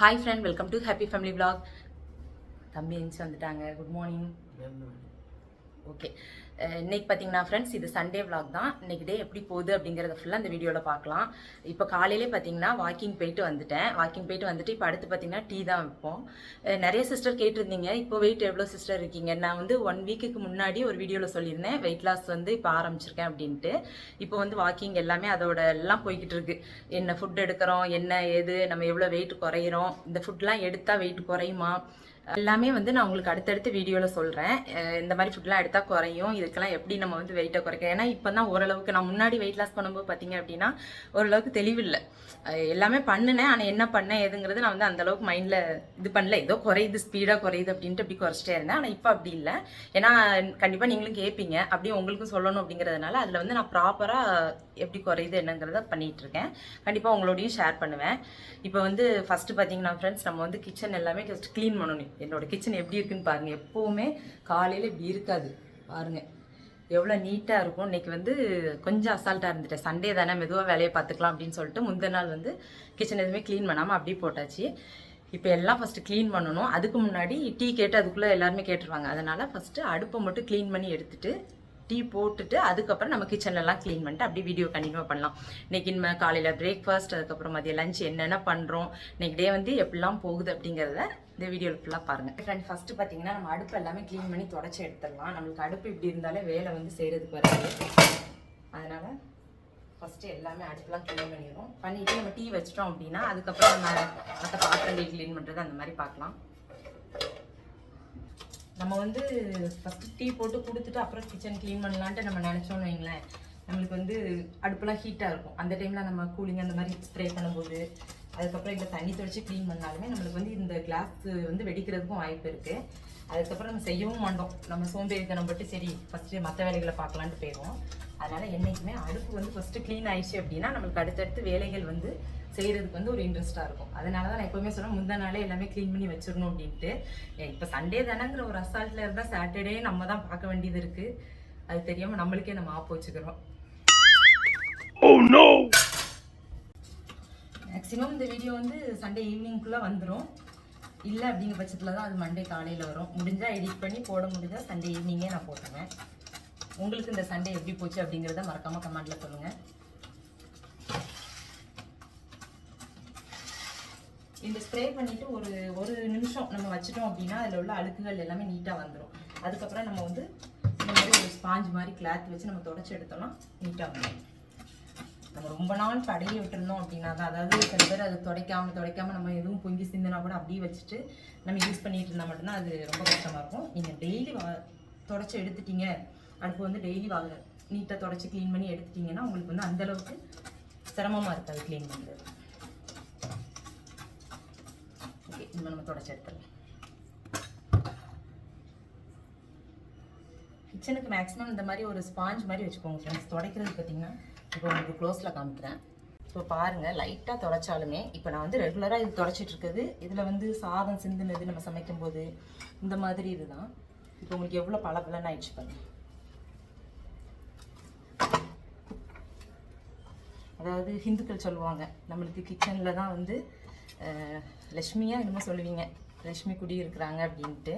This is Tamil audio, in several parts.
Hi friend welcome to happy family vlog. தம்பி எழுந்துச்சு வந்துட்டாங்க. குட் மார்னிங் ஓகே இன்னைக்கு பார்த்தீங்கன்னா ஃப்ரெண்ட்ஸ் இது சண்டே விளாக் தான். இன்னைக்கு டே எப்படி போகுது அப்படிங்கிறத ஃபுல்லாக அந்த வீடியோவில் பார்க்கலாம். இப்போ காலையிலே பார்த்தீங்கன்னா வாக்கிங் போயிட்டு வந்துட்டேன். வாக்கிங் போயிட்டு வந்துட்டு இப்போ அடுத்து பார்த்தீங்கன்னா டீ தான் வைப்போம். நிறைய சிஸ்டர் கேட்டிருந்தீங்க. இப்போ வெயிட் எவ்வளோ சிஸ்டர் இருக்கீங்க? நான் வந்து ஒன் வீக்குக்கு முன்னாடி ஒரு வீடியோவில் சொல்லியிருந்தேன். வெயிட் லாஸ் வந்து இப்போ ஆரம்பிச்சிருக்கேன் அப்படின்ட்டு. இப்போ வந்து வாக்கிங் எல்லாமே அதோட எல்லாம் போய்கிட்டு இருக்கு. என்ன ஃபுட் எடுக்கிறோம் என்ன ஏது நம்ம எவ்வளோ வெயிட் குறையிறோம்? இந்த ஃபுட்லாம் எடுத்தால் வெயிட் குறையுமா? எல்லாமே வந்து நான் உங்களுக்கு அடுத்தடுத்த வீடியோவில் சொல்கிறேன் இந்த மாதிரி ஃபுட்லாம் எடுத்தால் குறையும். இதுக்கெல்லாம் எப்படி நம்ம வந்து வெயிட்டை குறைக்க ஏன்னா இப்போ தான் ஓரளவுக்கு நான் முன்னாடி வெயிட் லாஸ் பண்ணும்போது பார்த்தீங்க அப்படின்னா ஓரளவுக்கு தெளிவில்லை. எல்லாமே பண்ணினேன். ஆனால் என்ன பண்ணேன்? எதுங்கிறது நான் வந்து அந்தளவுக்கு மைண்டில் இது பண்ணல. ஏதோ குறையுது ஸ்பீடாக குறையுது அப்படின்ட்டு அப்படி குறைச்சிட்டே இருந்தேன். ஆனால் இப்போ அப்படி இல்லை. ஏன்னா கண்டிப்பாக நீங்களும் கேட்பீங்க அப்படியே உங்களுக்கும் சொல்லணும் அப்படிங்கிறதுனால அதில் வந்து நான் ப்ராப்பராக எப்படி குறையுது என்னங்கிறத பண்ணிகிட்டு இருக்கேன். கண்டிப்பாக உங்களோடையும் ஷேர் பண்ணுவேன். இப்போ வந்து ஃபஸ்ட்டு பார்த்தீங்கன்னா ஃப்ரெண்ட்ஸ் நம்ம வந்து கிச்சன் எல்லாமே ஜஸ்ட் க்ளீன் பண்ணணும். என்னோட கிச்சன் எப்படி இருக்குன்னு பாருங்கள் எப்போவுமே காலையில் இப்படி இருக்காது. பாருங்கள் எவ்வளோ நீட்டாக இருக்கும். இன்னைக்கு வந்து கொஞ்சம் அசால்ட்டாக இருந்துட்டேன். சண்டே தானே மெதுவாக வேலையை பார்த்துக்கலாம் அப்படின்னு சொல்லிட்டு முந்தின நாள் வந்து கிச்சன் எதுவுமே க்ளீன் பண்ணாமல் அப்படியே போட்டாச்சு. இப்போ எல்லாம் ஃபஸ்ட்டு க்ளீன் பண்ணணும். அதுக்கு முன்னாடி டீ கேட்டு அதுக்குள்ளே எல்லாருமே கேட்டுருவாங்க. அதனால் ஃபஸ்ட்டு அடுப்பை மட்டும் க்ளீன் பண்ணி எடுத்துகிட்டு டீ போட்டுட்டு அதுக்கப்புறம் நம்ம கிச்சன்லலாம் க்ளீன் பண்ணிட்டு அப்படியே வீடியோ கண்டினியூ பண்ணலாம். இன்னைக்கு நம்ம காலையில் பிரேக்ஃபாஸ்ட் அதுக்கப்புறம் மதியம் லஞ்ச் என்னென்ன பண்ணுறோம் இன்னைக்கு டே வந்து எப்படிலாம் போகுது அப்படிங்கிறத இந்த வீடியோவில் ஃபுல்லாக பாருங்கள் ஃப்ரெண்ட் ஃபஸ்ட்டு பார்த்தீங்கன்னா நம்ம அடுப்பு எல்லாமே க்ளீன் பண்ணி தொடச்சி எடுத்துடலாம். நம்மளுக்கு அடுப்பு இப்படி இருந்தாலே வேலை வந்து செய்கிறதுக்கு வராது அதனால் ஃபஸ்ட்டு எல்லாமே அடுப்புலாம் க்ளீன் பண்ணிடுவோம் பண்ணிவிட்டு நம்ம டீ வச்சிட்டோம் அப்படின்னா அதுக்கப்புறம் நம்ம மற்ற பாத்திரங்கள் க்ளீன் பண்ணுறது அந்த மாதிரி பார்க்கலாம். நம்ம வந்து ஃபஸ்ட்டு டீ போட்டு கொடுத்துட்டு அப்புறம் கிச்சன் க்ளீன் பண்ணலான்ட்டு நம்ம நினச்சோன்னு வைங்களேன். நம்மளுக்கு வந்து அடுப்பெல்லாம் ஹீட்டாக இருக்கும். அந்த டைமில் நம்ம கூலிங் அந்த மாதிரி ஸ்ப்ரே பண்ணும்போது அதுக்கப்புறம் இல்லை தண்ணி துடைச்சி க்ளீன் பண்ணாலுமே நம்மளுக்கு வந்து இந்த கிளாஸ் வந்து வெடிக்கிறதுக்கும் வாய்ப்பு இருக்குது அதுக்கப்புறம் நம்ம செய்யவும் மாட்டோம். நம்ம சோம்பேறித்தனம் பட்டு சரி ஃபஸ்ட்டு மற்ற வேலைகளை பார்க்கலான்ட்டு போயிடுவோம் அதனால் என்றைக்குமே அடுப்பு வந்து ஃபஸ்ட்டு க்ளீன் ஆயிடுச்சு அப்படின்னா நம்மளுக்கு அடுத்தடுத்து வேலைகள் வந்து செய்கிறதுக்கு வந்து ஒரு இன்ட்ரெஸ்ட்டாக இருக்கும். அதனால தான் நான் எப்போவுமே சொன்னேன் முந்தா நாளே எல்லாமே க்ளீன் பண்ணி வச்சிடணும் அப்படின்ட்டு. இப்போ சண்டே தானேங்கிற ஒரு அசால்ட்டில் இருந்தால் சாட்டர்டே நம்ம தான் பார்க்க வேண்டியது இருக்குது அது தெரியாமல் நம்மளுக்கே நம்ம ஆப் வச்சுக்கிறோம். மேக்ஸிமம் இந்த வீடியோ வந்து சண்டே ஈவினிங்குள்ளே வந்துடும் இல்லை அப்படிங்கிற பட்சத்தில் தான் அது மண்டே காலையில் வரும். முடிஞ்சால் எடிட் பண்ணி போட முடிஞ்சால் சண்டே ஈவினிங்கே நான் போட்டுருவேன். உங்களுக்கு இந்த சண்டே எப்படி போச்சு அப்படிங்கிறத மறக்காமல் கமெண்ட்டில் சொல்லுங்கள் இந்த ஸ்ப்ரே பண்ணிட்டு ஒரு ஒரு நிமிஷம் நம்ம வச்சிட்டோம் அப்படின்னா அதில் உள்ள அழுக்குகள் எல்லாமே நீட்டாக வந்துடும் அதுக்கப்புறம் நம்ம வந்து இந்த மாதிரி ஒரு ஸ்பாஞ்ச் மாதிரி கிளாத் வச்சு நம்ம தொடச்சி எடுத்தோம்னா நீட்டாக வந்துடும் நம்ம ரொம்ப நாள் படையை விட்டுருந்தோம் அப்படின்னா தான் அதாவது சில பேர் அது துடைக்காம துடைக்காம நம்ம எதுவும் பொங்கி சிந்தினா கூட அப்படியே வச்சுட்டு நம்ம யூஸ் பண்ணிட்டு இருந்தால் மட்டும்தான் அது ரொம்ப கஷ்டமாக இருக்கும். நீங்கள் டெய்லி வா தொடச்சி எடுத்துட்டீங்க அடுப்பு வந்து டெய்லி வாங்க நீட்டாக தொடச்சி க்ளீன் பண்ணி எடுத்துட்டிங்கன்னா உங்களுக்கு வந்து அந்தளவுக்கு சிரமமாக இருக்காது க்ளீன் பண்ணுறது ஓகே இப்போ நம்ம தொடச்சி எடுத்துடலாம். கிச்சனுக்கு மேக்ஸிமம் இந்த மாதிரி ஒரு ஸ்பாஞ்ச் மாதிரி வச்சுக்கோங்க ஃப்ரெண்ட்ஸ் துடைக்கிறது பார்த்தீங்கன்னா இப்போ உங்களுக்கு க்ளோஸில் காமிக்கிறேன். இப்போ பாருங்கள் லைட்டாக தொடச்சாலுமே இப்போ நான் வந்து ரெகுலராக இது தொடச்சிட்டு இருக்குது. இதில் வந்து சாதம் சிந்துனது நம்ம சமைக்கும்போது இந்த மாதிரி இதுதான். இப்போ உங்களுக்கு எவ்வளோ பளபளன்னு ஆயிடுச்சு பாருங்கள் அதாவது ஹிந்துக்கள் சொல்லுவாங்க. நம்மளுக்கு கிச்சனில் தான் வந்து லட்சுமியா என்னமோ சொல்லுவீங்க. லட்சுமி குடி இருக்கிறாங்க அப்படின்ட்டு.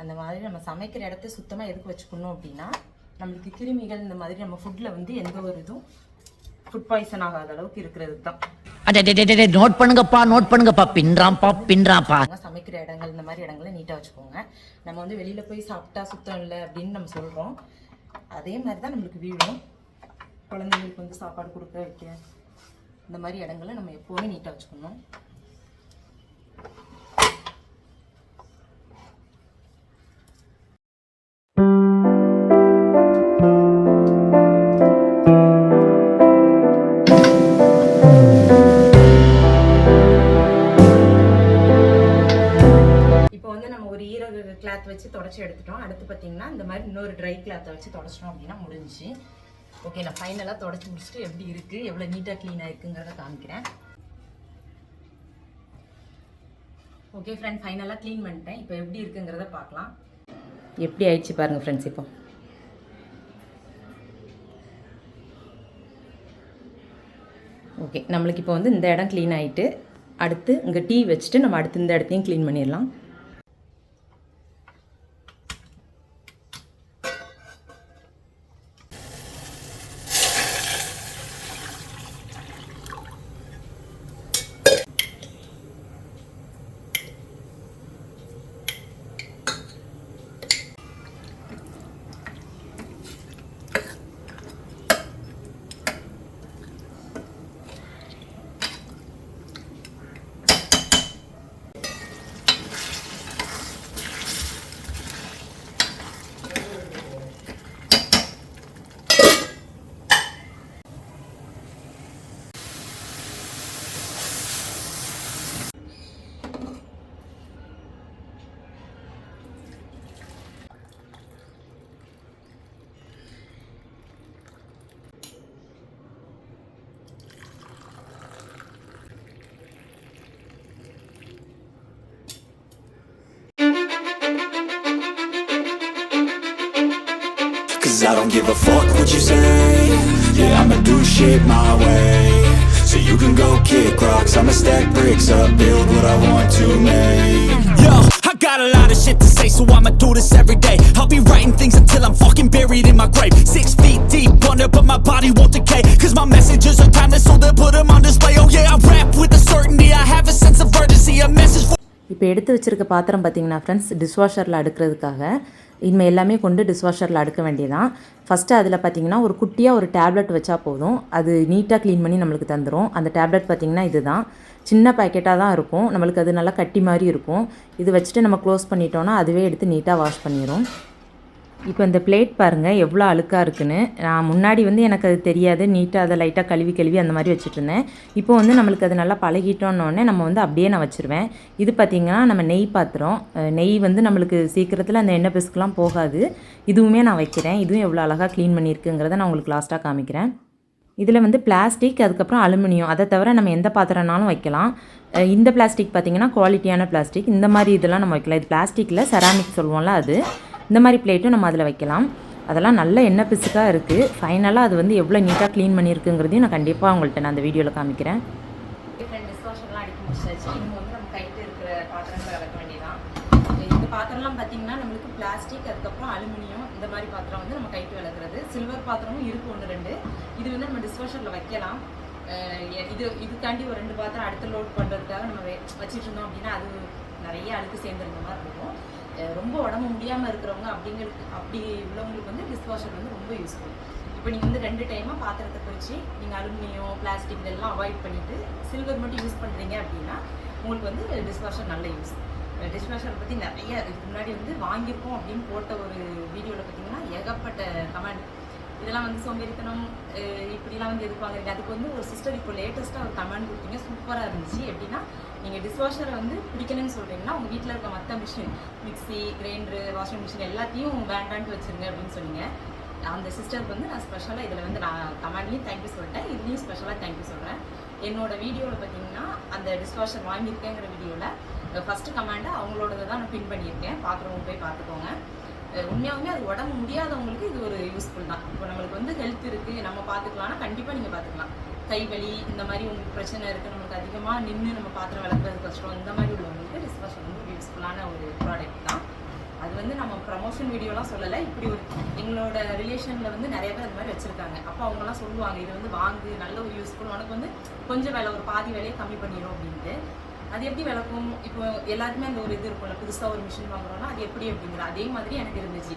அந்த மாதிரி நம்ம சமைக்கிற இடத்த சுத்தமாக எதுக்கு வச்சுக்கணும் அப்படின்னா நம்மளுக்கு கிருமிகள் இந்த மாதிரி நம்ம ஃபுட்டில் வந்து எந்த ஒரு இதுவும் ஃபுட் பாய்சன் ஆகாத அளவுக்கு இருக்கிறது தான். நோட் பண்ணுங்கப்பா நோட் பண்ணுங்கப்பா. பின்றாம்பா பின்றாம்பா அவங்க சமைக்கிற இடங்கள் இந்த மாதிரி இடங்களை நீட்டாக வச்சுக்கோங்க. நம்ம வந்து வெளியில் போய் சாப்பிட்டா சுத்தம் இல்லை அப்படின்னு நம்ம சொல்கிறோம் அதே மாதிரி தான் நம்மளுக்கு வீடும். குழந்தைங்களுக்கு வந்து சாப்பாடு கொடுக்க வைக்க இந்த மாதிரி இடங்களை நம்ம எப்போவுமே நீட்டாக வச்சுக்கணும். இப்போ வந்து நம்ம ஒரு கிளாத் வச்சு தொடச்சி எடுத்துட்டோம். அடுத்து பார்த்தீங்கன்னா இந்த மாதிரி இன்னொரு ட்ரை கிளாத்தை வச்சு தொடச்சிட்டோம் அப்படின்னா முடிஞ்சுச்சு. ஓகே நான் ஃபைனலாக தொடச்சி முடிச்சுட்டு எப்படி இருக்குது எவ்வளோ நீட்டாக க்ளீனாக இருக்குங்கிறத காமிக்கிறேன். ஓகே ஃப்ரெண்ட் ஃபைனலாக க்ளீன் பண்ணிட்டேன். இப்போ எப்படி இருக்குங்கிறத பார்க்கலாம். எப்படி ஆயிடுச்சு பாருங்கள் ஃப்ரெண்ட்ஸ் இப்போ? ஓகே நம்மளுக்கு இப்போ வந்து இந்த இடம் க்ளீன் ஆகிட்டு அடுத்து இங்கே டீ வச்சுட்டு நம்ம அடுத்து இந்த இடத்தையும் க்ளீன் பண்ணிடலாம். Cause I don't give a fuck what you say Yeah, I'ma do shit my way So you can go kick rocks I'ma stack bricks up, build what I want to make Yo, I got a lot of shit to say So I'ma do this every day I'll be writing things until I'm fucking buried in my grave Six feet deep under but my body won't decay Cause my messages are timeless so they'll put them on display Oh yeah, I rap with a certainty I have a sense of urgency A message for இப்போ எடுத்து வச்சிருக்க பாத்திரம் பார்த்தீங்கன்னா ஃப்ரெண்ட்ஸ் டிஷ்வாஷரில் அடுக்கிறதுக்காக இனிமேல் எல்லாமே கொண்டு டிஷ்வாஷரில் அடுக்க வேண்டியதான் ஃபஸ்ட்டு அதில் பார்த்தீங்கன்னா ஒரு குட்டியாக ஒரு டேப்லெட் வச்சா போதும். அது நீட்டாக க்ளீன் பண்ணி நம்மளுக்கு தந்துடும் அந்த டேப்லெட் பார்த்திங்கன்னா இதுதான். சின்ன பேக்கெட்டாக தான் இருக்கும். நம்மளுக்கு அது நல்லா கட்டி மாதிரி இருக்கும். இது வச்சுட்டு நம்ம க்ளோஸ் பண்ணிட்டோன்னா அதுவே எடுத்து நீட்டாக வாஷ் பண்ணிடும் இப்போ இந்த பிளேட் பாருங்கள் எவ்வளோ அழுக்காக இருக்குன்னு. நான் முன்னாடி வந்து எனக்கு அது தெரியாது. நீட்டாக அதை லைட்டாக கழுவி கழுவி அந்த மாதிரி வச்சுட்ருந்தேன் இப்போ வந்து நம்மளுக்கு அது நல்லா பழகிட்டோன்னொடனே நம்ம வந்து அப்படியே நான் வச்சுருவேன். இது பார்த்திங்கன்னா நம்ம நெய் பாத்திரம். நெய் வந்து நம்மளுக்கு சீக்கிரத்தில் அந்த எண்ணெய் பிசுக்கெலாம் போகாது. இதுவுமே நான் வைக்கிறேன். இதுவும் எவ்வளோ அழகாக க்ளீன் பண்ணியிருக்குங்கிறத நான் உங்களுக்கு லாஸ்ட்டாக காமிக்கிறேன். இதில் வந்து பிளாஸ்டிக் அதுக்கப்புறம் அலுமினியம். அதை தவிர நம்ம எந்த பாத்திரம்னாலும் வைக்கலாம். இந்த பிளாஸ்டிக் பார்த்திங்கன்னா குவாலிட்டியான பிளாஸ்டிக் இந்த மாதிரி இதெல்லாம் நம்ம வைக்கலாம். இது பிளாஸ்டிக்கில் செராமிக் சொல்லுவோம்ல அது. இந்த மாதிரி பிளேட்டும் நம்ம அதில் வைக்கலாம். அதெல்லாம் நல்ல எண்ணெய் பிசுக்காக இருக்குது ஃபைனலாக அது வந்து எவ்வளோ நீட்டாக க்ளீன் பண்ணியிருக்குங்கிறதையும் நான் கண்டிப்பாக உங்கள்கிட்ட நான் அந்த வீடியோவில் காமிக்கிறேன். வந்து நம்ம இருக்கிற இந்த பாத்திரம்லாம் பார்த்தீங்கன்னா நம்மளுக்கு பிளாஸ்டிக் அதுக்கப்புறம் அலுமினியம் இந்த மாதிரி பாத்திரம் வந்து நம்ம கைட்டு விளக்குறது. சில்வர் பாத்திரமும் இருக்கு ஒன்று ரெண்டு. இது வந்து நம்ம டிஸ்வாஷரில் வைக்கலாம். இது எ- இது இதுக்காண்டி ஒரு ரெண்டு பாத்திரம் அடுத்து லோட் பண்ணுறதுக்காக நம்ம வச்சுட்டு இருந்தோம் அப்படின்னா அது நிறைய அழுக்கு சேர்ந்துருந்த மாதிரி இருக்கும். ரொம்ப உடம்பு முடியாமல் இருக்கிறவங்க அப்படிங்கிறது அப்படி உள்ளவங்களுக்கு வந்து டிஷ்வாஷர் வந்து ரொம்ப யூஸ்ஃபுல் இப்போ நீங்கள் வந்து ரெண்டு டைமாக பாத்திரத்தை பிரித்து நீங்கள் அலுமினியம் பிளாஸ்டிக் இதெல்லாம் அவாய்ட் பண்ணிவிட்டு சில்வர் மட்டும் யூஸ் பண்ணுறீங்க அப்படின்னா உங்களுக்கு வந்து டிஷ்வாஷர் நல்ல யூஸ் டிஷ்வாஷர் பற்றி நிறைய இதுக்கு முன்னாடி வந்து வாங்கியிருக்கோம் அப்படின்னு போட்ட ஒரு வீடியோவில் பார்த்தீங்கன்னா ஏகப்பட்ட கமெண்ட் இதெல்லாம் வந்து சோம்பேறித்தனம் இப்படிலாம் வந்து எதிர்பார்க்குறீங்க. அதுக்கு வந்து ஒரு சிஸ்டர் இப்போ லேட்டஸ்ட்டாக ஒரு கமெண்ட் கொடுத்தீங்க. சூப்பராக இருந்துச்சு. எப்படின்னா நீங்கள் டிஷ்வாஷரை வந்து பிடிக்கணும்னு சொல்கிறீங்கன்னா உங்கள் வீட்டில் இருக்க மற்ற machine mixie grinder washing machine எல்லாத்தையும் வேண்டான்ட்டு வச்சுருங்க அப்படின்னு சொன்னீங்க. அந்த சிஸ்டருக்கு வந்து நான் ஸ்பெஷலாக இதில் வந்து நான் கமெண்ட்லேயும் தேங்க்யூ சொல்லிட்டேன். இதுலேயும் ஸ்பெஷலாக தேங்க்யூ சொல்கிறேன் என்னோட வீடியோவில் பார்த்தீங்கன்னா அந்த டிஷ்வாஷர் வாங்கியிருக்கேங்கிற வீடியோவில் ஃபஸ்ட்டு கமெண்டை அவங்களோடது தான் நான் பின் பண்ணியிருக்கேன். பார்க்குறவங்க போய் பார்த்துக்கோங்க. அஹ் அது உடம்பு முடியாதவங்களுக்கு இது ஒரு யூஸ்ஃபுல் தான். இப்போ நம்மளுக்கு வந்து ஹெல்த் இருக்குது நம்ம பார்த்துக்கலாம்னா கண்டிப்பாக நீங்கள் பார்த்துக்கலாம். கை வலி இந்த மாதிரி உங்களுக்கு பிரச்சனை இருக்குது நமக்கு அதிகமாக நின்று நம்ம பாத்திரம் விளக்குறது கஷ்டம் இந்த மாதிரி உள்ளவங்களுக்கு டிஸ்வாஷர் வந்து யூஸ்ஃபுல்லான ஒரு ப்ராடக்ட் தான். அது வந்து நம்ம ப்ரமோஷன் வீடியோலாம் சொல்லலை. இப்படி ஒரு எங்களோட ரிலேஷனில் வந்து நிறைய பேர் அந்த மாதிரி வச்சுருக்காங்க. அப்போ அவங்கலாம் சொல்லுவாங்க இது வந்து வாங்கு நல்ல ஒரு யூஸ்ஃபுல் உனக்கு வந்து கொஞ்சம் விலை ஒரு பாதி வேலையை கம்மி பண்ணிடும் அப்படின்ட்டு. அது எப்படி விளக்கும்? இப்போ எல்லாருக்குமே அந்த ஒரு இது இருக்கும்ல புதுசாக ஒரு மிஷின் வாங்குறோம்னா அது எப்படி அப்படிங்கிற அதே மாதிரி எனக்கு இருந்துச்சு.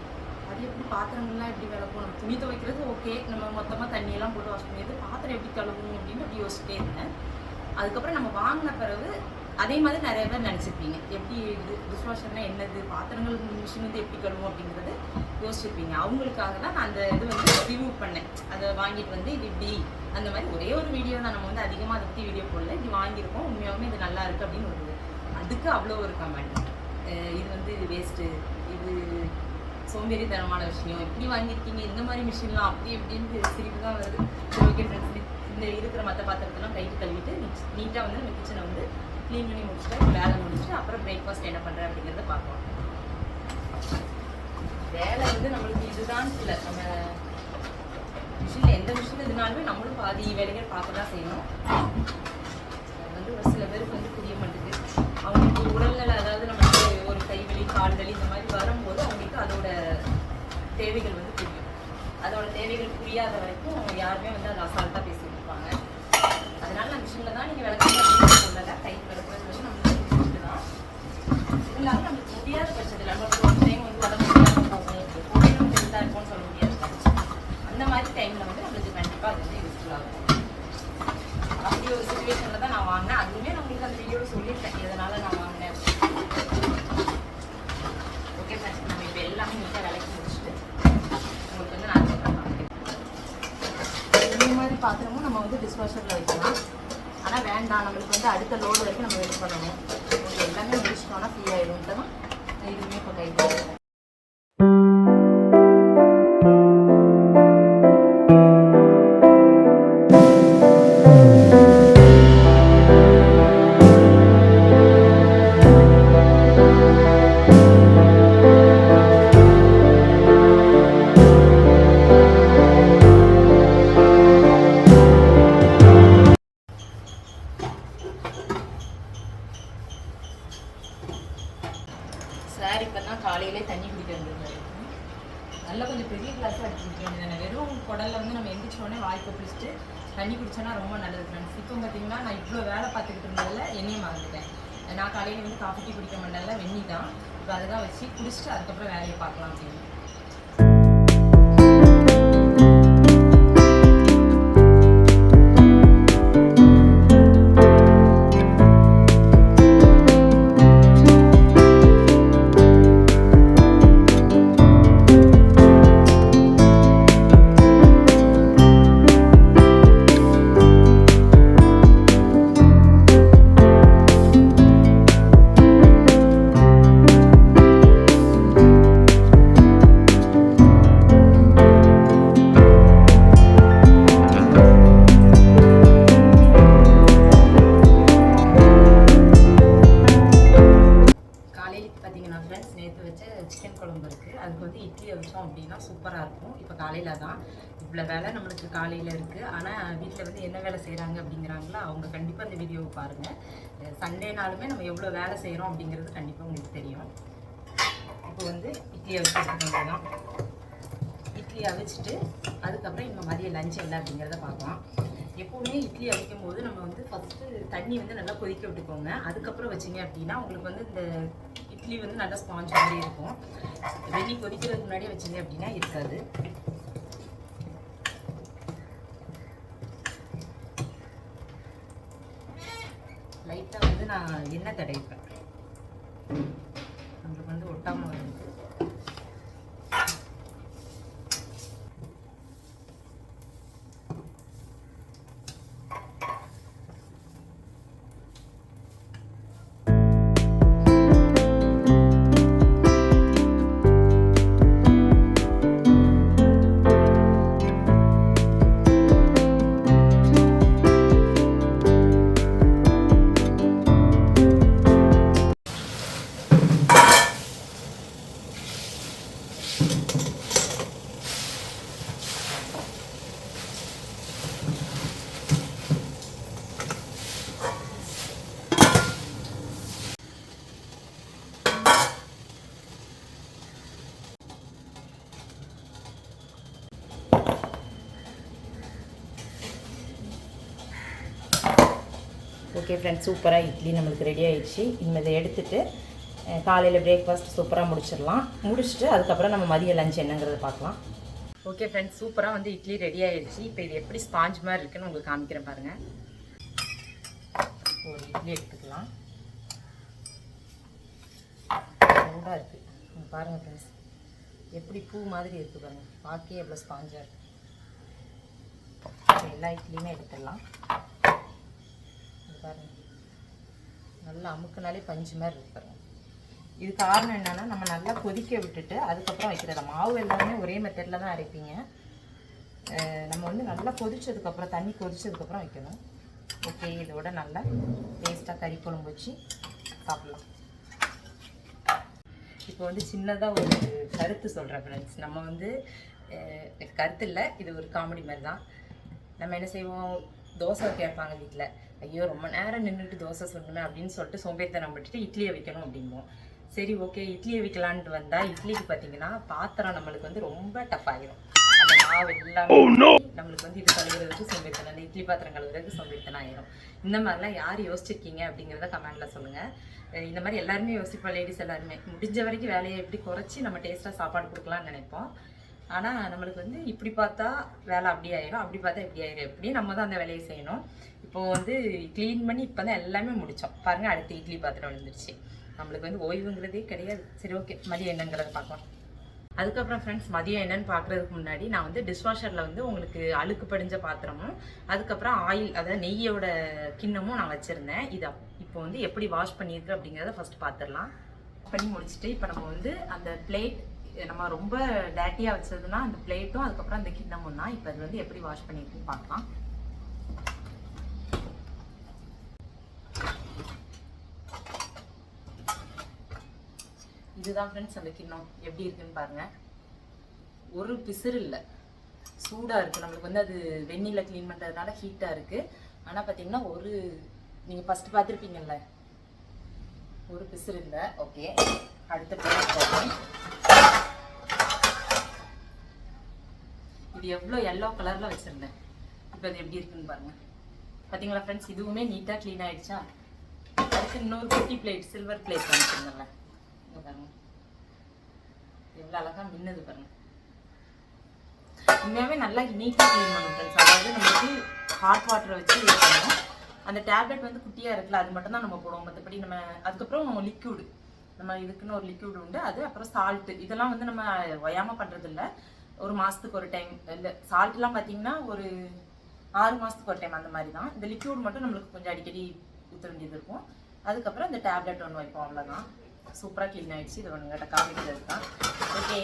அது எப்படி பாத்திரங்கள்லாம் எப்படி விளக்கும்? நம்ம துணி துவைக்கிறது ஓகே நம்ம மொத்தமாக தண்ணியெல்லாம் போட்டு வாஷ் பண்ணிடுது பாத்திரம் எப்படி கழுவும் அப்படின்னு அப்படி யோசிச்சிட்டே இருந்தேன். அதுக்கப்புறம் நம்ம வாங்கின பிறகு அதே மாதிரி நிறைய பேர் நினச்சிருப்பீங்க. எப்படி இது டிஷ்வாஷர்னா என்னது? பாத்திரங்கள் மிஷின் வந்து எப்படி கழுவும் அப்படிங்கிறது. யோசிச்சிருப்பீங்க அவங்களுக்காக தான் நான் அந்த இது வந்து ரிவ்யூ பண்ணேன். அதை வாங்கிட்டு வந்து இது இப்படி அந்த மாதிரி ஒரே ஒரு வீடியோ தான். நம்ம வந்து அதிகமாக அதை பற்றி வீடியோ போடல. இப்படி வாங்கியிருக்கோம். உண்மையாகவே இது நல்லா இருக்குது அப்படின்னு வருது அதுக்கு அவ்வளோ ஒரு கமெண்ட் இது வந்து வேஸ்ட்டு இது சோம்பேறித்தனமான விஷயம். இப்படி வாங்கியிருக்கீங்க. இந்த மாதிரி மிஷின்லாம் அப்படி இப்படின்னு சிரிப்பு தான் வருது. ஓகே ஃப்ரெண்ட்ஸ் இந்த இருக்கிற மற்ற பாத்திரத்தெல்லாம் கைட்டு கழுவிட்டு நீட்டாக வந்து நம்ம கிச்சனை வந்து க்ளீன் பண்ணி முடிச்சுட்டு வேலை முடிச்சுட்டு அப்புறம் பிரேக்ஃபாஸ்ட் என்ன பண்ணுறேன் அப்படிங்கிறத பார்க்கலாம் வேலை வந்து நம்மளுக்கு இதுதான் இல்லை நம்ம மிஷினில் எந்த மிஷின் இதனாலுமே நம்மளும் பாதி வேலைகள் பார்த்து தான் செய்யணும். வந்து ஒரு சில பேருக்கு வந்து புரிய மாட்டேங்குது. அவங்களுக்கு உடல்நிலை அதாவது நமக்கு ஒரு கைவலி கால்வலி இந்த மாதிரி வரும்போது அவங்களுக்கு அதோட தேவைகள் வந்து புரியும். அதோட தேவைகள் புரியாத வரைக்கும் யாருமே வந்து அதை அசால்ட்டாக பேசிட்டு இருப்பாங்க. அதனால நான் மிஷினில் தான் நீங்கள் விளக்க நம்ம வெயிட் பண்ணணும் ஓகே எல்லாமே முடிச்சிட்டோம்னா ஃப்ரீ ஆகிடும் தான் நான் இதுவுமே இப்போ கை சார் இப்போ தான் காலையிலே தண்ணி குடிக்க வந்துருந்தாரு. நல்லா கொஞ்சம் பெரிய கிளாஸாக எடுத்து குடிக்க வெறும் குடல்ல வந்து நம்ம எந்திரிச்சோடனே வாய் கொப்பளிச்சுட்டு தண்ணி குடிச்சோன்னா ரொம்ப நல்லது ஃப்ரெண்ட்ஸ் இப்போ பார்த்தீங்கன்னா நான் இவ்வளோ வேலை பார்த்துக்கிட்டு இருந்ததில்ல எண்ணெயை மறந்துட்டேன். நான் காலையில் வந்து காஃபி டீ குடிக்க மாட்டேன்ல வெந்நி தான் இப்போ அதை தான் வச்சு குடிச்சிட்டு அதுக்கப்புறம் வேலையை பார்க்கலாம் அப்படின்னு. வச்சோம் சூப்பராக இருக்கும். இப்போ காலையில் தான். இவ்வளோ வேலை நம்மளுக்கு காலையில் இருக்குது ஆனால் வீட்டில் வந்து என்ன வேலை செய்கிறாங்க அப்படிங்கிறாங்களோ அவங்க கண்டிப்பாக இந்த வீடியோவை பாருங்கள் சண்டேனாலுமே நம்ம எவ்வளோ வேலை செய்கிறோம் அப்படிங்கிறது கண்டிப்பாக உங்களுக்கு தெரியும். இப்போ வந்து இட்லியை வச்சு தான் இட்லி அவிச்சிட்டு அதுக்கப்புறம் இங்கே மதிய லஞ்ச் என்ன அப்படிங்கிறத பார்க்கலாம். எப்போவுமே இட்லி அவிக்கும் போது நம்ம வந்து ஃபஸ்ட்டு தண்ணி வந்து நல்லா கொதிக்க விட்டுக்கோங்க. அதுக்கப்புறம் வச்சிங்க அப்படின்னா உங்களுக்கு வந்து இந்த இட்லி வந்து நல்லா ஸ்பாஞ்ச் மாதிரி இருக்கும். வெந்நி கொதிக்கிறதுக்கு முன்னாடியே வச்சிங்க அப்படின்னா இருக்காது. லைட்டாக வந்து நான் எண்ணெய் தடவிப்பேன். ஓகே ஃப்ரெண்ட்ஸ் சூப்பராக இட்லி நம்மளுக்கு ரெடி ஆகிடுச்சு இனிமேல் இதை எடுத்துட்டு காலையில் பிரேக்ஃபாஸ்ட் சூப்பராக முடிச்சிடலாம். முடிச்சுட்டு அதுக்கப்புறம் நம்ம மதிய லஞ்ச் என்னங்கிறத பார்க்கலாம். ஓகே ஃப்ரெண்ட்ஸ் சூப்பராக வந்து இட்லி ரெடி ஆகிடுச்சு இப்போ இது எப்படி ஸ்பாஞ்ச் மாதிரி இருக்குன்னு உங்களுக்கு காமிக்கிறேன் பாருங்கள் ஒரு இட்லி எடுத்துக்கலாம். சூடாக இருக்குது பாருங்கள் ஃப்ரெண்ட்ஸ் எப்படி பூ மாதிரி இருக்குது பாருங்கள் பார்க்கவே எவ்வளோ ஸ்பாஞ்சாக இருக்குது இப்போ எல்லா இட்லியுமே எடுத்துடலாம். இருக்குது பாருங்க. நல்லா அமுக்குனாலே பஞ்சு மாதிரி இருக்கு பாருங்க. இது காரணம் என்னென்னா நம்ம நல்லா கொதிக்க விட்டுட்டு அதுக்கப்புறம் வைக்கிறத? மாவு எல்லாமே ஒரே மெத்தடில் தான் அரைப்பீங்க. நம்ம வந்து நல்லா கொதிச்சதுக்கப்புறம் தண்ணி கொதிச்சதுக்கப்புறம் வைக்கணும். ஓகே இதோட நல்லா டேஸ்ட்டாக கறி குழம்பு வச்சு சாப்பிடலாம். இப்போ வந்து சின்னதாக ஒரு கருத்து சொல்கிறேன் ஃப்ரெண்ட்ஸ் நம்ம வந்து கருத்து இல்லை இது ஒரு காமெடி மாதிரி தான். நம்ம என்ன செய்வோம்? தோசை கேட்பாங்க வீட்டில் ஐயோ ரொம்ப நேரம் நின்றுட்டு தோசை சொல்லணுமே அப்படின்னு சொல்லிட்டு சோம்பேறித்தனம் விட்டுட்டு இட்லியை வைக்கணும் அப்படிம்போம் சரி ஓகே இட்லியை வைக்கலான்ட்டு வந்தா இட்லிக்கு பார்த்தீங்கன்னா பாத்திரம் நம்மளுக்கு வந்து ரொம்ப டஃப் ஆயிரும். அந்த மாவு எல்லாமே நம்மளுக்கு வந்து இது கழுவுறதுக்கு சோம்பேறித்தனம் அந்த இட்லி பாத்திரம் கழுவுறதுக்கு சோம்பேறித்தனம் ஆயிரும். இந்த மாதிரிலாம் யார் யோசிச்சிருக்கீங்க அப்படிங்கிறத கமெண்ட்ல சொல்லுங்க. அஹ் இந்த மாதிரி எல்லாருமே யோசிப்போம் லேடிஸ் எல்லாருமே. முடிஞ்ச வரைக்கும் வேலையை எப்படி குறைச்சி நம்ம டேஸ்ட்டாக சாப்பாடு கொடுக்கலாம்னு நினைப்போம். ஆனால் நம்மளுக்கு வந்து இப்படி பார்த்தா வேலை அப்படி ஆயிரும் அப்படி பார்த்தா இப்படி ஆயிரும். எப்படி நம்ம தான் அந்த வேலையை செய்யணும். இப்போ வந்து க்ளீன் பண்ணி இப்போ தான் எல்லாமே முடித்தோம் பாருங்கள் அடுத்து இட்லி பாத்திரம் விழுந்துருச்சு. நம்மளுக்கு வந்து ஓய்வுங்கிறதே கிடையாது. சரி ஓகே. மதியம் என்னங்கிறத பார்க்கலாம். அதுக்கப்புறம் ஃப்ரெண்ட்ஸ் மதியம் என்னன்னு பார்க்குறதுக்கு முன்னாடி நான் வந்து டிஷ்வாஷரில் வந்து உங்களுக்கு அழுக்கு படிஞ்ச பாத்திரமும் அதுக்கப்புறம் ஆயில் அதாவது நெய்யோட கிண்ணமும் நான் வச்சுருந்தேன். இதை இப்போ வந்து எப்படி வாஷ் பண்ணியிருக்கு அப்படிங்கிறத ஃபஸ்ட் பார்த்துடலாம் பண்ணி முடிச்சுட்டு இப்போ நம்ம வந்து அந்த பிளேட் நம்ம ரொம்ப டேட்டியாக வச்சதுன்னா அந்த பிளேட்டும் அதுக்கப்புறம் அந்த கிண்ணமும் தான். இப்போ அது வந்து எப்படி வாஷ் பண்ணியிருக்குன்னு பார்க்கலாம். இதுதான் ஃப்ரெண்ட்ஸ் அந்த கிண்ணம். எப்படி இருக்குன்னு பாருங்க. ஒரு பிசிறு இல்லை. சூடாக இருக்குது நம்மளுக்கு வந்து அது வெந்நில க்ளீன் பண்ணுறதுனால ஹீட்டாக இருக்குது ஆனால் பார்த்தீங்கன்னா ஒரு நீங்கள் ஃபஸ்ட்டு பார்த்துருப்பீங்கல்ல. ஒரு பிசிறு இல்லை. ஓகே அடுத்த பிளேட் போகிறோம் இது எவ்வளோ எல்லோ கலரில் வச்சுருந்தேன். இப்போ அது எப்படி இருக்குன்னு பாருங்க. பார்த்தீங்களா ஃப்ரெண்ட்ஸ் இதுவுமே நீட்டாக க்ளீன் ஆகிடுச்சா அடுத்து இன்னொரு குட்டி பிளேட் சில்வர் பிளேட் வாங்கிச்சிருந்தேன்ல இங்கே பாருங்கள் எவ்வளோ அழகா மின்னுது பாருங்க. உண்மையாகவே நல்லா நீட்டாக க்ளீன் பண்ணும் ஃப்ரெண்ட்ஸ் அதாவது நம்மளுக்கு ஹாட் வாட்டரை வச்சு யூஸ் பண்ணுவோம் அந்த டேப்லெட் வந்து குட்டியாக இருக்குல்ல அது மட்டும் தான் நம்ம போடுவோம். மற்றபடி நம்ம அதுக்கப்புறம் லிக்யூடு நம்ம இதுக்குன்னு ஒரு லிக்யூடு உண்டு. அது அப்புறம் சால்ட்டு இதெல்லாம் வந்து நம்ம ஒயாமல் பண்ணுறது இல்ல ஒரு மாதத்துக்கு ஒரு டைம் இல்லை சால்ட்லாம் பார்த்தீங்கன்னா ஒரு ஆறு மாதத்துக்கு ஒரு டைம் அந்த மாதிரி தான் இந்த லிக்யூட் மட்டும் நம்மளுக்கு கொஞ்சம் அடிக்கடி ஊற்ற வேண்டியது இருக்கும். அதுக்கப்புறம் இந்த டேப்லெட் ஒன்று வைப்போம் அவ்வளோதான் சூப்பராக க்ளீன் ஆகிடுச்சு இது ஒன்று கிட்ட காமிக்கிறது தான் ஓகே